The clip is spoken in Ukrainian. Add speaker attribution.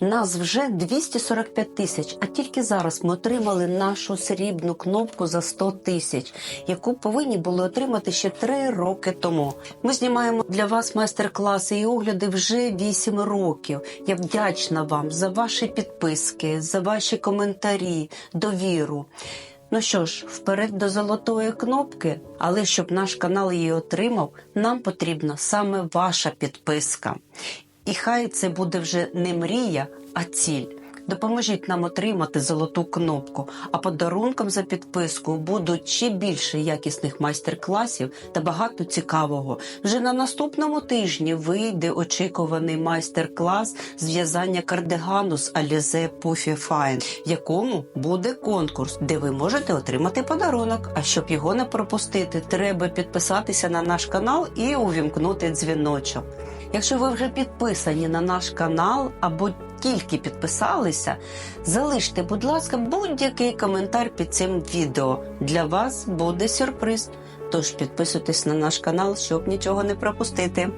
Speaker 1: Нас вже 245 тисяч, а тільки зараз ми отримали нашу срібну кнопку за 100 тисяч, яку повинні були отримати ще 3 роки тому. Ми знімаємо для вас майстер-класи і огляди вже 8 років. Я вдячна вам за ваші підписки, за ваші коментарі, довіру. Ну що ж, вперед до золотої кнопки, але щоб наш канал її отримав, нам потрібна саме ваша підписка. І хай це буде вже не мрія, а ціль. Допоможіть нам отримати золоту кнопку, а подарунком за підписку будуть ще більше якісних майстер-класів та багато цікавого. Вже на наступному тижні вийде очікуваний майстер-клас з в'язання кардигану з Alize Puffy Fine, в якому буде конкурс, де ви можете отримати подарунок. А щоб його не пропустити, треба підписатися на наш канал і увімкнути дзвіночок. Якщо ви вже підписані на наш канал або тільки підписалися, залиште, будь ласка, будь-який коментар під цим відео. Для вас буде сюрприз. Тож підписуйтесь на наш канал, щоб нічого не пропустити.